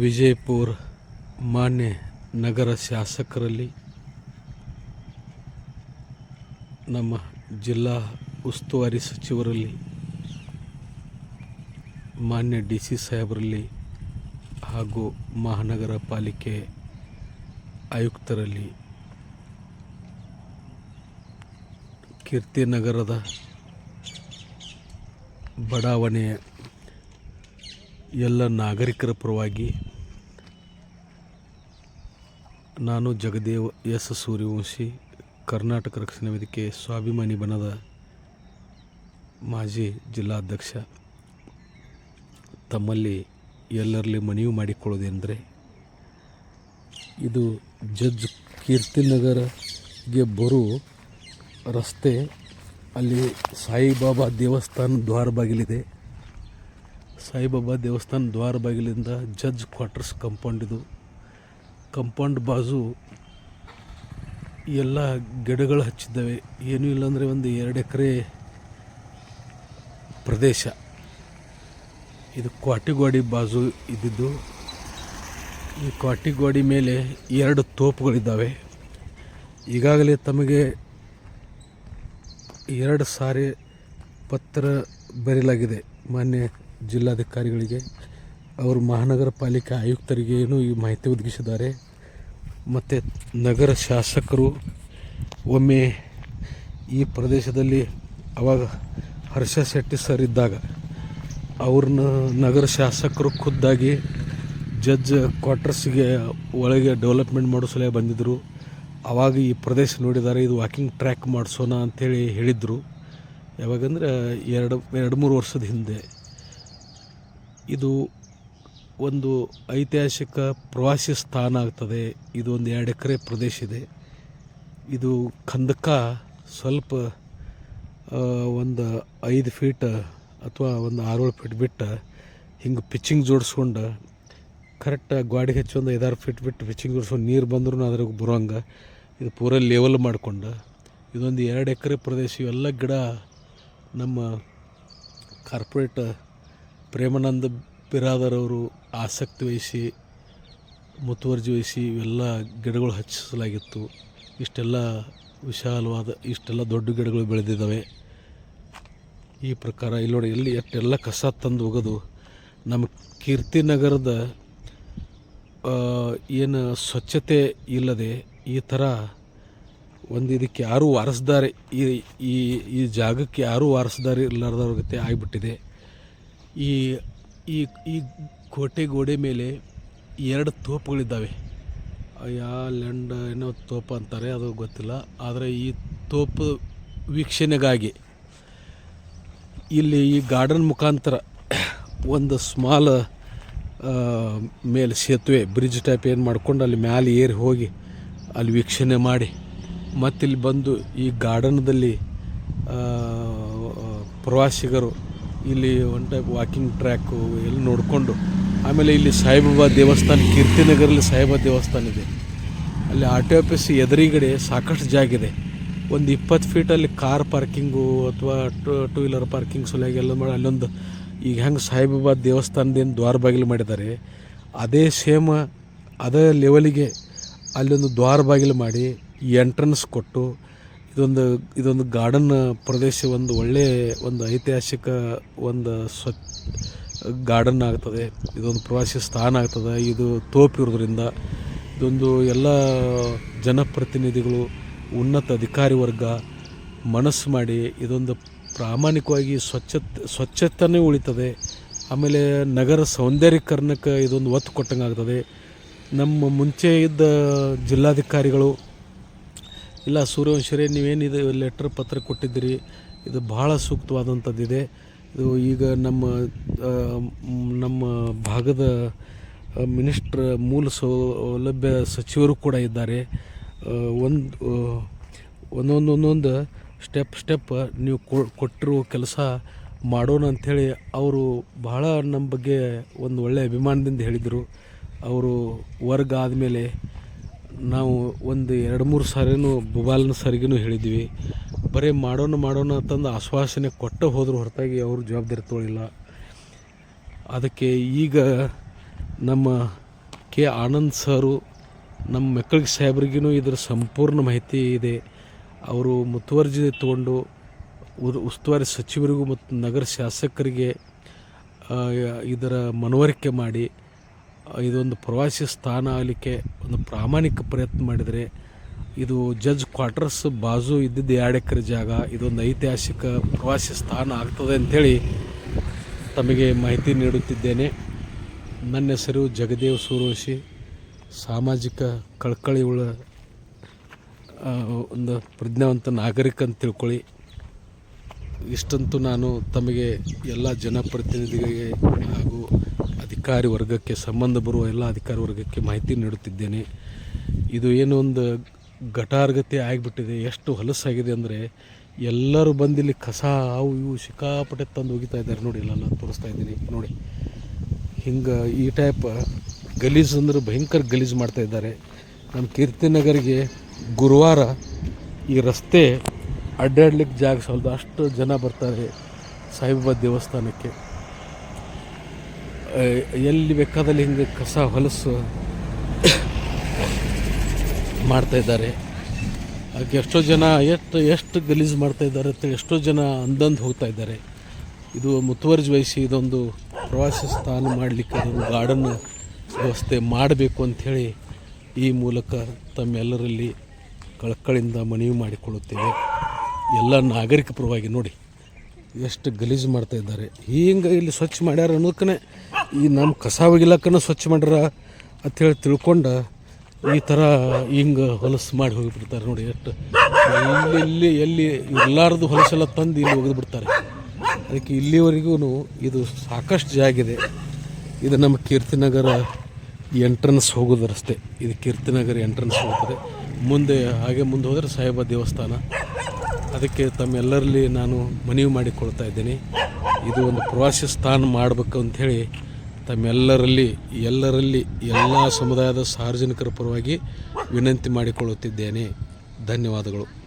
ವಿಜಯಪುರ ಮಾನ್ಯ ನಗರ ಶಾಸಕರಲ್ಲಿ ನಮ್ಮ ಜಿಲ್ಲಾ ಉಸ್ತುವಾರಿ ಸಚಿವರಲ್ಲಿ ಮಾನ್ಯ ಡಿ ಸಿ ಸಾಹೇಬರಲ್ಲಿ ಹಾಗೂ ಮಹಾನಗರ ಪಾಲಿಕೆ ಆಯುಕ್ತರಲ್ಲಿ ಕೀರ್ತಿನಗರದ ಬಡಾವಣೆಯ ಎಲ್ಲ ನಾಗರಿಕರ ಪರವಾಗಿ ನಾನು ಜಗದೇವ್ ಎಸ್ ಸೂರ್ಯವಂಶಿ, ಕರ್ನಾಟಕ ರಕ್ಷಣಾ ವೇದಿಕೆ ಸ್ವಾಭಿಮಾನಿ ಬಣದ ಮಾಜಿ ಜಿಲ್ಲಾಧ್ಯಕ್ಷ ತಮ್ಮಲ್ಲಿ ಎಲ್ಲರಲ್ಲಿ ಮನವಿ ಮಾಡಿಕೊಳ್ಳೋದೆಂದರೆ ಇದು ಜಡ್ಜ್ ಕೀರ್ತಿನಗರಗೆ ಬರೋ ರಸ್ತೆ, ಅಲ್ಲಿ ಸಾಯಿಬಾಬಾ ದೇವಸ್ಥಾನ ದ್ವಾರ ಬಾಗಿಲಿದೆ. ಸಾಯಿಬಾಬಾ ದೇವಸ್ಥಾನ ದ್ವಾರ ಬಾಗಿಲಿಂದ ಜಡ್ಜ್ ಕ್ವಾರ್ಟರ್ಸ್ ಕಂಪೌಂಡ್ ಇದು. ಕಂಪೌಂಡ್ ಬಾಜು ಎಲ್ಲ ಗಿಡಗಳು ಹಚ್ಚಿದ್ದಾವೆ. ಏನೂ ಇಲ್ಲಾಂದರೆ ಒಂದು ಎರಡು ಎಕರೆ ಪ್ರದೇಶ. ಇದು ಕ್ವಾಟಿಗೋಡಿ ಬಾಜು ಇದ್ದಿದ್ದು. ಈ ಕ್ವಾಟಿಗೋಡಿ ಮೇಲೆ ಎರಡು ತೋಪುಗಳಿದ್ದಾವೆ. ಈಗಾಗಲೇ ತಮಗೆ ಎರಡು ಸಾರಿ ಪತ್ರ ಬರೆಯಲಾಗಿದೆ ಮಾನ್ಯ ಜಿಲ್ಲಾಧಿಕಾರಿಗಳಿಗೆ. ಅವರು ಮಹಾನಗರ ಪಾಲಿಕೆ ಆಯುಕ್ತರಿಗೆ ಏನು ಈ ಮಾಹಿತಿ ಒದಗಿಸಿದ್ದಾರೆ. ಮತ್ತು ನಗರ ಶಾಸಕರು ಒಮ್ಮೆ ಈ ಪ್ರದೇಶದಲ್ಲಿ ಅವಾಗ ಹರ್ಷ ಶೆಟ್ಟಿ ಸರ್ ಇದ್ದಾಗ ಅವ್ರನ್ನ ನಗರ ಶಾಸಕರು ಖುದ್ದಾಗಿ ಜಡ್ಜ್ ಕ್ವಾರ್ಟರ್ಸ್ಗೆ ಒಳಗೆ ಡೆವಲಪ್ಮೆಂಟ್ ಮಾಡೋ ಸಲಹೆ ಬಂದಿದ್ದರು ಆವಾಗ ಈ ಪ್ರದೇಶ ನೋಡಿದ್ದಾರೆ, ಇದು ವಾಕಿಂಗ್ ಟ್ರ್ಯಾಕ್ ಮಾಡಿಸೋಣ ಅಂಥೇಳಿ ಹೇಳಿದರು. ಯಾವಾಗಂದ್ರೆ ಎರಡು ಎರಡು, ಮೂರು ವರ್ಷದ ಹಿಂದೆ. ಇದು ಒಂದು ಐತಿಹಾಸಿಕ ಪ್ರವಾಸಿ ಸ್ಥಾನ ಆಗ್ತದೆ. ಒಂದು ಎರಡು ಎಕರೆ ಪ್ರದೇಶ ಇದೆ. ಇದು ಕಂದಕ ಸ್ವಲ್ಪ ಒಂದು ಐದು ಫೀಟ್ ಅಥವಾ ಒಂದು ಆರೇಳು ಫೀಟ್ ಬಿಟ್ಟು ಹಿಂಗೆ ಪಿಚ್ಚಿಂಗ್ ಜೋಡಿಸ್ಕೊಂಡು ಕರೆಕ್ಟ್ ಗಾಡಿ ಹಚ್ಚಿ ಒಂದು ಐದಾರು ಫೀಟ್ ಬಿಟ್ಟು ಪಿಚ್ಚಿಂಗ್ ಜೋಡಿಸ್ಕೊಂಡು ನೀರು ಬಂದ್ರೂ ಅದ್ರಾಗ ಬರೋಂಗೆ ಇದು ಪೂರ ಲೆವೆಲ್ ಮಾಡ್ಕೊಂಡು. ಇದೊಂದು ಎರಡು ಎಕರೆ ಪ್ರದೇಶ. ಇವೆಲ್ಲ ಗಿಡ ನಮ್ಮ ಕಾರ್ಪೊರೇಟ್ ಪ್ರೇಮಾನಂದ ಬಿರಾದರ್ ಅವರು ಆಸಕ್ತಿ ವಹಿಸಿ, ಮುತುವರ್ಜಿ ವಹಿಸಿ ಇವೆಲ್ಲ ಗಿಡಗಳು ಹಚ್ಚಿಸಲಾಗಿತ್ತು. ಇಷ್ಟೆಲ್ಲ ವಿಶಾಲವಾದ, ಇಷ್ಟೆಲ್ಲ ದೊಡ್ಡ ಗಿಡಗಳು ಬೆಳೆದಿದ್ದಾವೆ. ಈ ಪ್ರಕಾರ ಇಲ್ಲಿ ನೋಡಿ ಎಲ್ಲಿ ಎಷ್ಟೆಲ್ಲ ಕಸ ತಂದು ಹೋಗೋದು ನಮ್ಮ ಕೀರ್ತಿನಗರದ ನಗರದ ಏನು ಸ್ವಚ್ಛತೆ ಇಲ್ಲದೆ ಈ ಥರ ಒಂದು ಇದಕ್ಕೆ ಯಾರೂ ವಾರಸ್ದಾರಿ, ಈ ಈ ಈ ಜಾಗಕ್ಕೆ ಯಾರೂ ವಾರಸ್ದಾರಿ ಇರ್ಲಾರ್ದವ್ರ ಗತೆ ಆಗಿಬಿಟ್ಟಿದೆ. ಈ ಈ ಈ ಕೋಟೆ ಗೋಡೆ ಮೇಲೆ ಎರಡು ತೋಪುಗಳಿದ್ದಾವೆ. ಯಾ ಲೆಂಡ್ ಏನೋ ತೋಪ ಅಂತಾರೆ, ಅದು ಗೊತ್ತಿಲ್ಲ. ಆದರೆ ಈ ತೋಪು ವೀಕ್ಷಣೆಗಾಗಿ ಇಲ್ಲಿ ಈ ಗಾರ್ಡನ್ ಮುಖಾಂತರ ಒಂದು ಸ್ಮಾಲ್ ಮೇಲೆ ಸೇತುವೆ, ಬ್ರಿಡ್ಜ್ ಟೈಪ್ ಏನು ಮಾಡ್ಕೊಂಡು ಅಲ್ಲಿ ಮ್ಯಾಲೆ ಏರಿ ಹೋಗಿ ಅಲ್ಲಿ ವೀಕ್ಷಣೆ ಮಾಡಿ. ಮತ್ತಿಲ್ಲಿ ಬಂದು ಈ ಗಾರ್ಡನ್ದಲ್ಲಿ ಪ್ರವಾಸಿಗರು ಇಲ್ಲಿ ಒನ್ ಟೈಪ್ ವಾಕಿಂಗ್ ಟ್ರ್ಯಾಕು ಎಲ್ಲ ನೋಡಿಕೊಂಡು, ಆಮೇಲೆ ಇಲ್ಲಿ ಸಾಯಿಬಾಬಾ ದೇವಸ್ಥಾನ, ಕೀರ್ತಿನಗರಲ್ಲಿ ಸಾಯಿಬಾಬಾ ದೇವಸ್ಥಾನ ಇದೆ. ಅಲ್ಲಿ ಆರ್ ಟಿ ಆಫೀಸ್ ಎದುರುಗಡೆ ಸಾಕಷ್ಟು ಜಾಗ ಇದೆ. ಒಂದು ಇಪ್ಪತ್ತು ಫೀಟಲ್ಲಿ ಕಾರ್ ಪಾರ್ಕಿಂಗು ಅಥವಾ ಟೂ ಟೂ ವೀಲರ್ ಪಾರ್ಕಿಂಗ್ ಸಲುವಾಗಿ ಎಲ್ಲ ಮಾಡಿ ಅಲ್ಲೊಂದು ಈಗ ಹೆಂಗೆ ಸಾಯಿಬಾಬಾ ದೇವಸ್ಥಾನದೇನು ದ್ವಾರ ಬಾಗಿಲು ಮಾಡಿದ್ದಾರೆ, ಅದೇ ಸೇಮ್ ಅದೇ ಲೆವೆಲಿಗೆ ಅಲ್ಲೊಂದು ದ್ವಾರ ಬಾಗಿಲು ಮಾಡಿ ಎಂಟ್ರೆನ್ಸ್ ಕೊಟ್ಟು ಇದೊಂದು ಇದೊಂದು ಗಾರ್ಡನ್ ಪ್ರದೇಶ, ಒಂದು ಒಳ್ಳೆ, ಒಂದು ಐತಿಹಾಸಿಕ, ಒಂದು ಸ್ವಚ್ಛ ಗಾರ್ಡನ್ ಆಗ್ತದೆ. ಇದೊಂದು ಪ್ರವಾಸಿ ಸ್ಥಾನ ಆಗ್ತದೆ. ಇದು ತೋಪಿರೋದ್ರಿಂದ ಇದೊಂದು ಎಲ್ಲ ಜನಪ್ರತಿನಿಧಿಗಳು, ಉನ್ನತ ಅಧಿಕಾರಿ ವರ್ಗ ಮನಸ್ಸು ಮಾಡಿ ಇದೊಂದು ಪ್ರಾಮಾಣಿಕವಾಗಿ ಸ್ವಚ್ಛತೆ ಸ್ವಚ್ಛತೆಯೇ ಉಳಿತದೆ. ಆಮೇಲೆ ನಗರ ಸೌಂದರ್ಯೀಕರಣಕ್ಕೆ ಇದೊಂದು ಒತ್ತು ಕೊಟ್ಟಂಗೆ ಆಗ್ತದೆ ನಮ್ಮ ಮುಂಚೆ ಇದ್ದ ಜಿಲ್ಲಾಧಿಕಾರಿಗಳು ಇಲ್ಲ, ಸೂರ್ಯವಂಶರೇ ಇದು ಲೆಟ್ರ್ ಪತ್ರ ಕೊಟ್ಟಿದ್ದೀರಿ. ಇದು ಬಹಳ ಸೂಕ್ತವಾದಂಥದ್ದಿದೆ. ಇದು ಈಗ ನಮ್ಮ ನಮ್ಮ ಭಾಗದ ಮಿನಿಸ್ಟ್ರ್ ಮೂಲ ಸೌಲಭ್ಯ ಸಚಿವರು ಕೂಡ ಇದ್ದಾರೆ. ಒಂದು ಒಂದೊಂದು ಒಂದೊಂದು ಸ್ಟೆಪ್ ಸ್ಟೆಪ್ ನೀವು ಕೊಟ್ಟಿರೋ ಕೆಲಸ ಮಾಡೋಣ ಅಂಥೇಳಿ ಅವರು ಬಹಳ ನಮ್ಮ ಬಗ್ಗೆ ಒಂದು ಒಳ್ಳೆಯ ಅಭಿಮಾನದಿಂದ ಹೇಳಿದರು. ಅವರು ವರ್ಗ ಆದಮೇಲೆ ನಾವು ಒಂದು ಎರಡು ಮೂರು ಸಾರಿನೂ ಬುಬಾಲನ ಸರಿಗೂ ಹೇಳಿದ್ವಿ ಬರೀ ಮಾಡೋಣ ಮಾಡೋಣ ಅಂತಂದು ಆಶ್ವಾಸನೆ ಕೊಟ್ಟು ಹೋದ್ರು ಹೊರತಾಗಿ ಅವರು ಜವಾಬ್ದಾರಿ ತೊಗೊಳಿಲ್ಲ. ಅದಕ್ಕೆ ಈಗ ನಮ್ಮ ಕೆ ಆನಂದ್ ಸರು ನಮ್ಮ ಮಕ್ಕಳಿಗೆ ಸಾಹೇಬ್ರಿಗೂ ಇದರ ಸಂಪೂರ್ಣ ಮಾಹಿತಿ ಇದೆ. ಅವರು ಮುತುವರ್ಜಿ ತಗೊಂಡು ಉಸ್ತುವಾರಿ ಸಚಿವರಿಗೂ ಮತ್ತು ನಗರ ಶಾಸಕರಿಗೆ ಇದರ ಮನವರಿಕೆ ಮಾಡಿ ಇದೊಂದು ಪ್ರವಾಸಿ ಸ್ಥಾನ ಆಗಲಿಕ್ಕೆ ಒಂದು ಪ್ರಾಮಾಣಿಕ ಪ್ರಯತ್ನ ಮಾಡಿದರೆ ಇದು ಜಡ್ಜ್ ಕ್ವಾರ್ಟರ್ಸ್ ಬಾಜು ಇದ್ದಿದ್ದು ಎರಡು ಎಕರೆ ಜಾಗ, ಇದೊಂದು ಐತಿಹಾಸಿಕ ಪ್ರವಾಸಿ ಸ್ಥಾನ ಆಗ್ತದೆ ಅಂಥೇಳಿ ತಮಗೆ ಮಾಹಿತಿ ನೀಡುತ್ತಿದ್ದೇನೆ. ನನ್ನ ಹೆಸರು ಜಗದೇವ್ ಸೂರ್ವಶಿ ಸಾಮಾಜಿಕ ಕಳಕಳಿ ಉಳ್ಳ ಒಂದು ಪ್ರಜ್ಞಾವಂತ ನಾಗರಿಕ ಅಂತ ತಿಳ್ಕೊಳ್ಳಿ. ಇಷ್ಟಂತೂ ನಾನು ತಮಗೆ ಎಲ್ಲ ಜನಪ್ರತಿನಿಧಿಗಳಿಗೆ ಹಾಗೂ ಅಧಿಕಾರಿ ವರ್ಗಕ್ಕೆ ಸಂಬಂಧ ಬರುವ ಎಲ್ಲ ಅಧಿಕಾರಿ ವರ್ಗಕ್ಕೆ ಮಾಹಿತಿ ನೀಡುತ್ತಿದ್ದೇನೆ. ಇದು ಏನು ಒಂದು ಘಟಾರ್ಗತಿ ಆಗಿಬಿಟ್ಟಿದೆ. ಎಷ್ಟು ಹೊಲಸಾಗಿದೆ ಅಂದರೆ ಎಲ್ಲರೂ ಬಂದಿಲ್ಲಿ ಕಸ ಅವು ಇವು ಸಿಕ್ಕಾಪಟ್ಟೆ ತಂದು ಒಗಿತಾ ಇದ್ದಾರೆ. ನೋಡಿ, ಇಲ್ಲೆಲ್ಲ ತೋರಿಸ್ತಾ ಇದ್ದೀನಿ. ನೋಡಿ, ಹಿಂಗೆ ಈ ಟೈಪ್ ಗಲೀಜು ಅಂದರೆ ಭಯಂಕರ ಗಲೀಜು ಮಾಡ್ತಾ ಇದ್ದಾರೆ. ನಮ್ಮ ಕೀರ್ತಿನಗರಿಗೆ ಗುರುವಾರ ಈ ರಸ್ತೆ ಅಡ್ಡಾಡ್ಲಿಕ್ಕೆ ಜಾಗ ಸ್ವಲ್ಪ ಅಷ್ಟು ಜನ ಬರ್ತಾರೆ ಸಾಯಿಬಾಬಾ ದೇವಸ್ಥಾನಕ್ಕೆ. ಎಲ್ಲಿ ಬೇಕಾದಲ್ಲಿ ಹಿಂಗೆ ಕಸ ಹೊಲಸು ಮಾಡ್ತಾಯಿದ್ದಾರೆ ಅದಕ್ಕೆ ಎಷ್ಟೋ ಜನ ಎಷ್ಟು ಎಷ್ಟು ಗಲೀಜು ಮಾಡ್ತಾಯಿದ್ದಾರೆ ಅಂತ ಎಷ್ಟೋ ಜನ ಅಂದಂದು ಹೋಗ್ತಾ ಇದ್ದಾರೆ. ಇದು ಮುತುವರ್ಜಿ ವಹಿಸಿ ಇದೊಂದು ಪ್ರವಾಸಿ ಸ್ಥಾನ ಮಾಡಲಿಕ್ಕೆ ಅದೊಂದು ಗಾರ್ಡನ್ ವ್ಯವಸ್ಥೆ ಮಾಡಬೇಕು ಅಂಥೇಳಿ ಈ ಮೂಲಕ ತಮ್ಮೆಲ್ಲರಲ್ಲಿ ಕಳಕಳಿಂದ ಮನವಿ ಮಾಡಿಕೊಳ್ಳುತ್ತೇವೆ. ಎಲ್ಲ ನಾಗರಿಕ ಪರವಾಗಿ ನೋಡಿ. ಎಷ್ಟು ಗಲೀಜು ಮಾಡ್ತಾ ಇದ್ದಾರೆ. ಹಿಂಗೆ ಇಲ್ಲಿ ಸ್ವಚ್ಛ ಮಾಡ್ಯಾರ ಅನ್ನೋದಕ್ಕೆ ಈ ನಮ್ಮ ಕಸ ಒಗಿಲಕ್ಕನ ಸ್ವಚ್ಛ ಮಾಡ್ಯಾರ ಅಂಥೇಳಿ ತಿಳ್ಕೊಂಡು ಈ ಥರ ಹಿಂಗೆ ಹೊಲಸು ಮಾಡಿ ಹೋಗಿಬಿಡ್ತಾರೆ ನೋಡಿ ಎಷ್ಟು. ಎಲ್ಲಿ ಎಲ್ಲಿ ಎಲ್ಲಿ ಇರ್ಲಾರ್ದು ಹೊಲಸೆಲ್ಲ ತಂದು ಇಲ್ಲಿ ಒಗೆದು ಅದಕ್ಕೆ ಇಲ್ಲಿವರೆಗೂ ಇದು ಸಾಕಷ್ಟು ಜಾಗಿದೆ ಇದು. ನಮ್ಮ ಕೀರ್ತಿನಗರ ಎಂಟ್ರೆನ್ಸ್ ಹೋಗೋದು ರಸ್ತೆ ಇದು ಕೀರ್ತಿನಗರ ಎಂಟ್ರೆನ್ಸ್ ಹೋಗ್ತದೆ. ಮುಂದೆ ಹಾಗೆ ಮುಂದೆ ಹೋದರೆ ಸಾಹೇಬ ದೇವಸ್ಥಾನ. ಅದಕ್ಕೆ ತಮ್ಮೆಲ್ಲರಲ್ಲಿ ನಾನು ಮನವಿ ಮಾಡಿಕೊಳ್ತಾ ಇದ್ದೇನೆ. ಇದು ಒಂದು ಪ್ರವಾಸಿ ಸ್ಥಾನ ಮಾಡಬೇಕು ಅಂಥೇಳಿ ತಮ್ಮೆಲ್ಲರಲ್ಲಿ, ಎಲ್ಲರಲ್ಲಿ, ಎಲ್ಲ ಸಮುದಾಯದ ಸಾರ್ವಜನಿಕರ ಪರವಾಗಿ ವಿನಂತಿ ಮಾಡಿಕೊಳ್ಳುತ್ತಿದ್ದೇನೆ. ಧನ್ಯವಾದಗಳು.